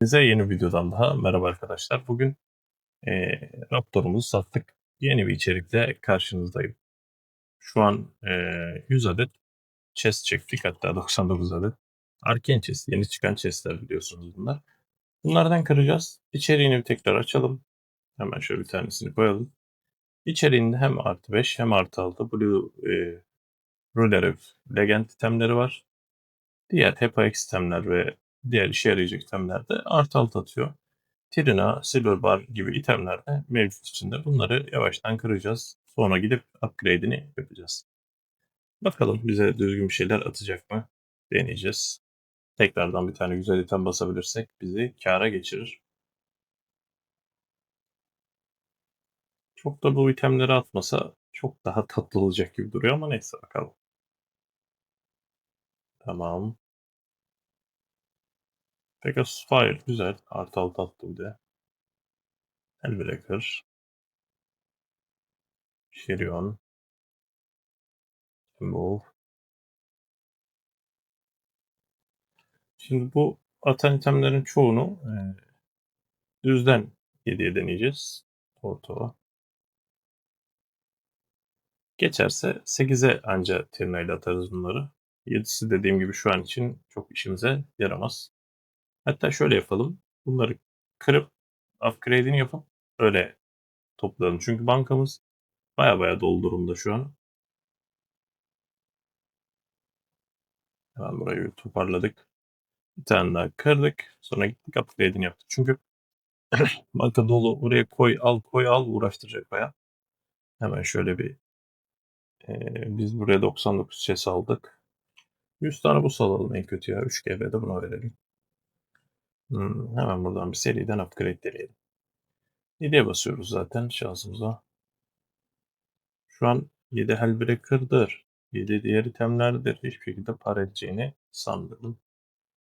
Hepinize yeni videodan daha merhaba arkadaşlar. Bugün eee Raptor'umuzu sattık. Yeni bir içerikle karşınızdayım. Şu an eee 100 adet chest çektik hatta 99 adet. Arcane chest yeni çıkan chestler biliyorsunuz bunlar. Bunlardan kıracağız. İçeriğini bir tekrar açalım. Hemen şöyle bir tanesini koyalım. İçeriğinde hem artı 5 hem artı 6 Blue eee Ruler Legend itemleri var. Diğer HEPA itemler ve diğer işe yarayacak itemler de artı alt atıyor. Trina, Silver Bar gibi itemler de mevcut içinde. Bunları yavaştan kıracağız. Sonra gidip upgrade'ini yapacağız. Bakalım bize düzgün bir şeyler atacak mı? Deneyeceğiz. Tekrardan bir tane güzel item basabilirsek bizi kâra geçirir. Çok da bu itemleri atmasa çok daha tatlı olacak gibi duruyor ama neyse bakalım. Tamam. Pegasus Fire güzel. Artı altı attı bir de. Hellbreaker. Şerion. Move. Şimdi bu atan itemlerin çoğunu e, düzden 7'ye deneyeceğiz. Orta. Geçerse 8'e anca tırnayla atarız bunları. 7'si dediğim gibi şu an için çok işimize yaramaz. Hatta şöyle yapalım. Bunları kırıp upgrade'ini yapıp öyle toplayalım. Çünkü bankamız baya baya dolu durumda şu an. Hemen burayı toparladık. Bir tane daha kırdık. Sonra gittik upgrade'ini yaptık. Çünkü banka dolu. Oraya koy al koy al uğraştıracak baya. Hemen şöyle bir e, biz buraya 99 ses aldık. 100 tane bu salalım en kötü ya. 3 GB de buna verelim. Hmm, hemen buradan bir seriden upgrade deneyelim. 7'ye basıyoruz zaten şansımıza. Şu an 7 Hellbreaker'dır. 7 diğer itemlerdir. Hiçbir şekilde para edeceğini sanmıyorum.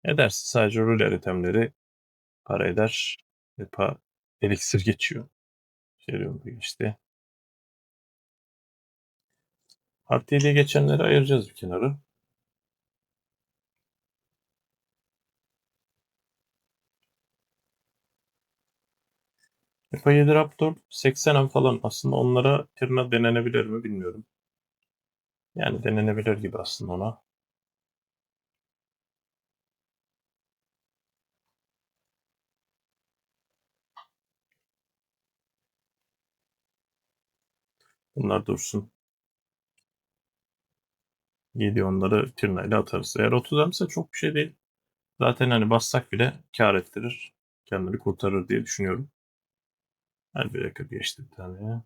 Ederse sadece ruler itemleri para eder. Ve pa elixir geçiyor. Yolda geçti. Artı 7'ye geçenleri ayıracağız bir kenara. Epa 7 Raptor 80'en falan aslında onlara Tirna denenebilir mi bilmiyorum. Yani denenebilir gibi aslında ona. Bunlar dursun. 7 onları Tirna ile atarız. Eğer 30 ise çok bir şey değil. Zaten hani bassak bile kar ettirir. Kendini kurtarır diye düşünüyorum. Her bir yakın geçti bir tane ya.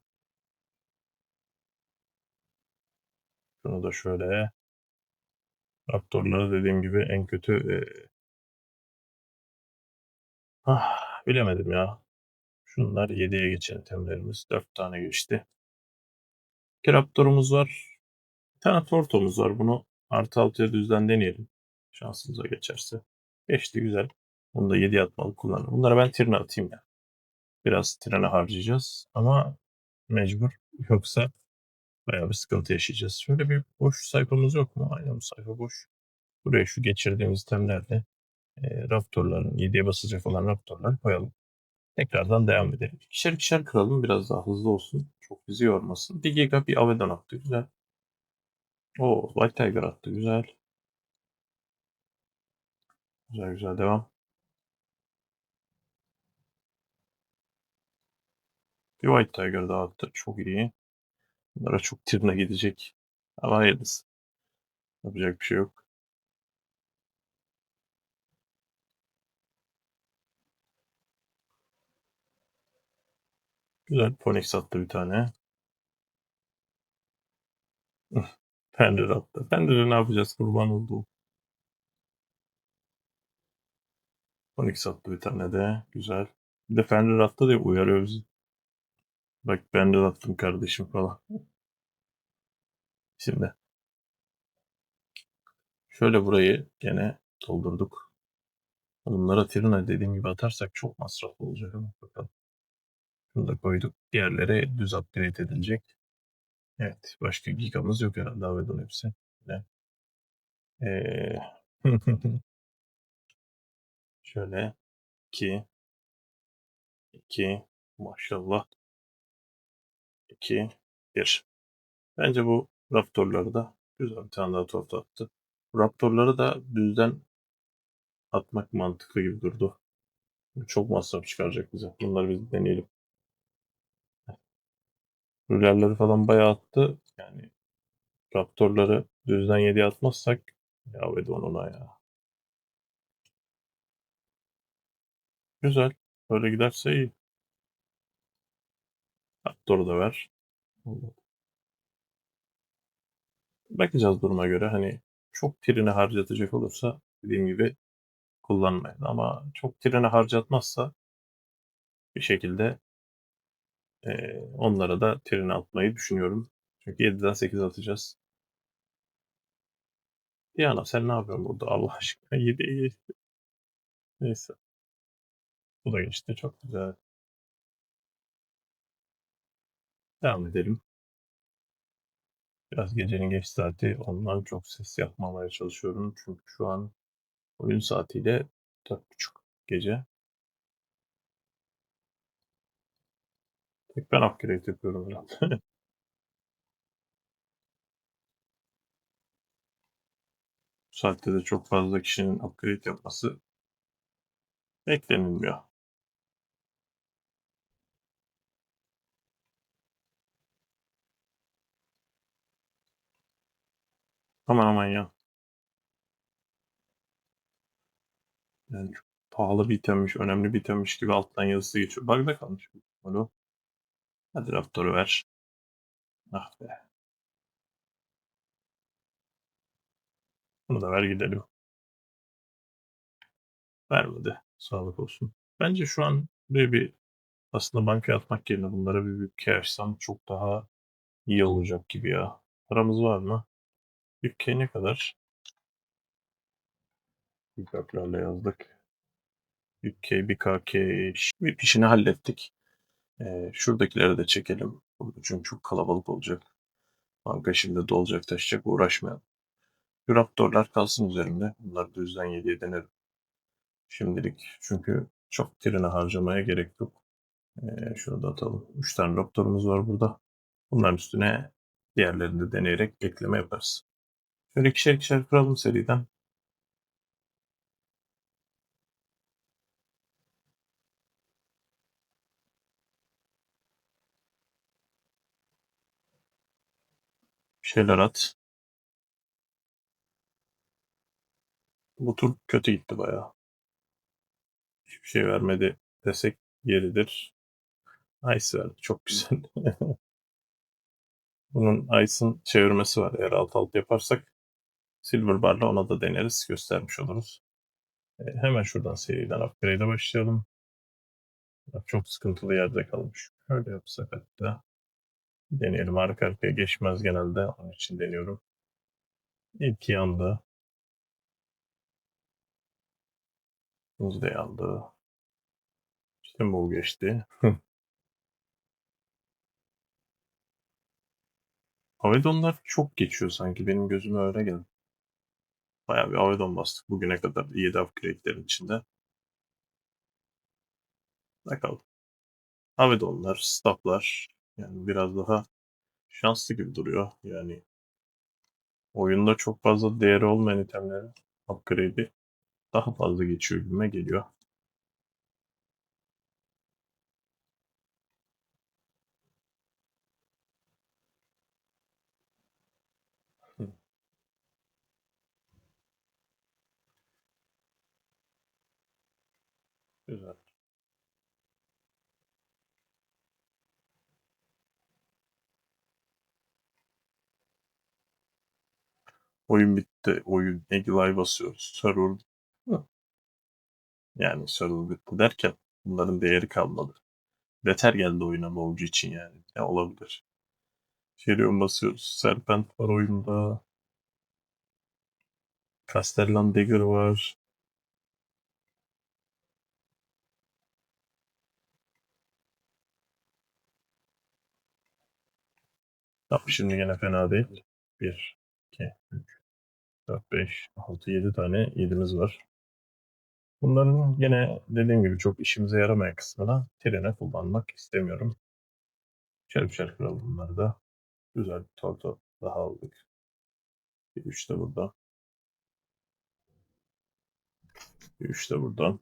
Şunu da şöyle. Raptorları dediğim gibi en kötü e... ah, bilemedim ya. Şunlar 7'ye geçen itemlerimiz. 4 tane geçti. İki Raptor'umuz var. Bir tane Torto'muz var. Bunu artı 6'ya düzden deneyelim. Şansımıza geçerse. Geçti güzel. Bunu da 7 atmalı kullanırım. Bunları ben tirne atayım ya. Biraz trene harcayacağız ama mecbur. Yoksa bayağı bir sıkıntı yaşayacağız. Şöyle bir boş sayfamız yok mu? Aynen bu sayfa boş. Buraya şu geçirdiğimiz itemlerle e, Raptor'ların 7'ye basacak olan Raptor'ları koyalım. Tekrardan devam edelim. İkişer ikişer kıralım biraz daha hızlı olsun. Çok bizi yormasın. 1 giga bir Avedon attı. Güzel. O White Tiger attı. Güzel. Güzel güzel devam. Bir White Tiger daha attı. Çok iyi. Bunlara çok tirna gidecek. Ama hayırlısı. Yapacak bir şey yok. Güzel. Phoenix attı bir tane. Fender attı. Fender'e ne yapacağız? Kurban oldu. Phoenix attı bir tane de. Güzel. Bir de Fender attı diye uyarıyor bizi. Bak ben de attım kardeşim falan. Şimdi. Şöyle burayı gene doldurduk. Bunlara Trina dediğim gibi atarsak çok masraflı olacak ama bakalım. Şunu da koyduk. Diğerleri düz upgrade edilecek. Evet. Başka gigamız yok herhalde Avedon hepsi. Ne? Ee... Şöyle 2 2 maşallah 2 1 Bence bu Raptor'ları da güzel bir tane daha top attı. Raptor'ları da düzden atmak mantıklı gibi durdu. Çok masraf çıkaracak bize. Bunları biz deneyelim. Rülerleri falan bayağı attı. Yani Raptor'ları düzden 7'ye atmazsak ya ve onuna ya. Güzel. Böyle giderse iyi. Raptor'u da ver. Bakacağız duruma göre. Hani çok treni harcatacak olursa dediğim gibi kullanmayın. Ama çok treni harcatmazsa bir şekilde e, onlara da treni atmayı düşünüyorum. Çünkü 7'den 8 atacağız. Diana sen ne yapıyorsun burada Allah aşkına? 7'ye Neyse. Bu da geçti. Çok güzel. Devam edelim. Biraz gecenin geç saati. Ondan çok ses yapmamaya çalışıyorum. Çünkü şu an oyun saatiyle 4.30 gece. Tek ben upgrade yapıyorum herhalde. Bu saatte de çok fazla kişinin upgrade yapması beklenilmiyor. Aman aman ya. Yani çok pahalı bir itemmiş, önemli bir itemmiş gibi alttan yazısı geçiyor. Bug'da kalmış. Alo. Hadi Raptor'u ver. Ah be. Bunu da ver gidelim. Vermedi. Sağlık olsun. Bence şu an böyle bir aslında bankaya atmak yerine bunlara bir bütçe açsam çok daha iyi olacak gibi ya. Paramız var mı? Bütçe ne kadar? Büyüklerle yazdık. Bütçe, bir KK, bir işini hallettik. Ee, şuradakileri de çekelim. Çünkü çok kalabalık olacak. Banka şimdi dolacak taşacak uğraşmayalım. Şu Raptor'lar kalsın üzerinde. Bunları düzden 7'ye denerim. Şimdilik çünkü çok trene harcamaya gerek yok. Ee, şunu da atalım. 3 tane Raptor'umuz var burada. Bunların üstüne diğerlerini de deneyerek ekleme yaparız. Şöyle ikişer ikişer kuralım seriden. Bir şeyler at. Bu tur kötü gitti bayağı. Hiçbir şey vermedi desek yeridir. Ice verdi. Çok güzel. Bunun Ice'ın çevirmesi var. Eğer alt alt yaparsak Silver Bar'la ona da deneriz. Göstermiş oluruz. E, hemen şuradan seriden upgrade'e başlayalım. Çok sıkıntılı yerde kalmış. Şöyle yapsak hatta. Deneyelim. Arka arkaya geçmez genelde. Onun için deniyorum. İlk yandı. De yandı. İşte bu geçti. Avedonlar çok geçiyor sanki. Benim gözüme öyle geldi. Bayağı bir Avedon bastık bugüne kadar 7 upgrade'lerin içinde. Bakalım. Avedonlar, stafflar yani biraz daha şanslı gibi duruyor. Yani oyunda çok fazla değeri olmayan itemlerin upgrade'i daha fazla geçiyor gibime geliyor. Güzel. Oyun bitti. Oyun Egilay basıyoruz. Server yani server bitti derken bunların değeri kalmadı. Beter geldi oyuna Mavcu için yani. Ne olabilir? Şerion basıyoruz. Serpent var oyunda. Castellan Dagger var. Tamam şimdi yine fena değil. 1, 2, 3, 4, 5, 6, 7 tane 7'miz var. Bunların yine dediğim gibi çok işimize yaramayan kısmına trene kullanmak istemiyorum. Çarp çarp kıralım bunları da. Güzel bir torto daha aldık. Bir üç de burada. Bir üç de burada.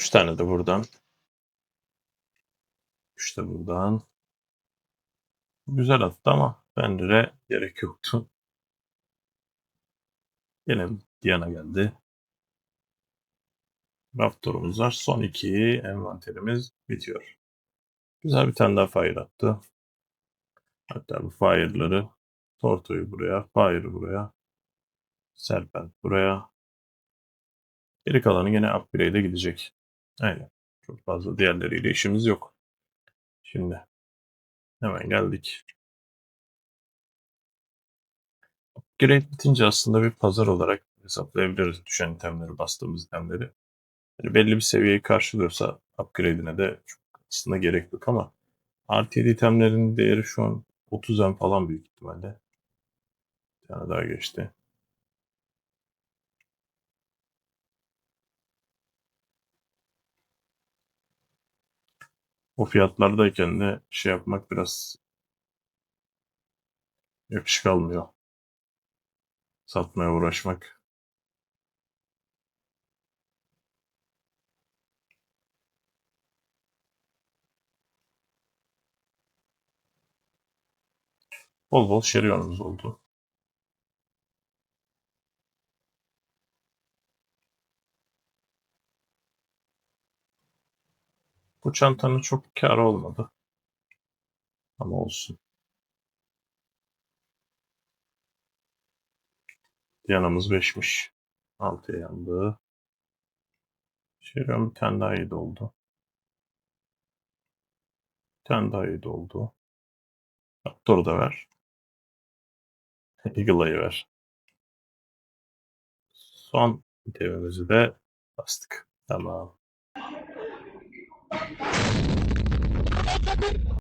Üç tane de buradan. Üç de buradan. Güzel attı ama bence gerek yoktu. Yine Diana geldi. Raptor'umuz var. Son iki envanterimiz bitiyor. Güzel bir tane daha fire attı. Hatta bu fire'ları Torto'yu buraya, Fire'ı buraya, Serpent buraya. Geri kalanı yine upgrade'e gidecek. Aynen. Çok fazla diğerleriyle işimiz yok. Şimdi hemen geldik. Upgrade bitince aslında bir pazar olarak hesaplayabiliriz düşen itemleri, bastığımız itemleri. Yani belli bir seviyeyi karşılıyorsa upgrade'ine de çok aslında gerek yok ama 7 itemlerin değeri şu an 30 M falan büyük ihtimalle. Bir tane daha geçti. O fiyatlardayken de şey yapmak biraz yakışık almıyor. Satmaya uğraşmak. Bol bol şeriyonumuz oldu. Bu çantanın çok karı olmadı. Ama olsun. Yanımız 5'miş. 6'ya yandı. Şerion bir tane daha iyi oldu. Bir tane daha iyi oldu. Raptor'u da ver. Eagle'ayı ver. Son itemimizi de bastık. Tamam. ・あっ!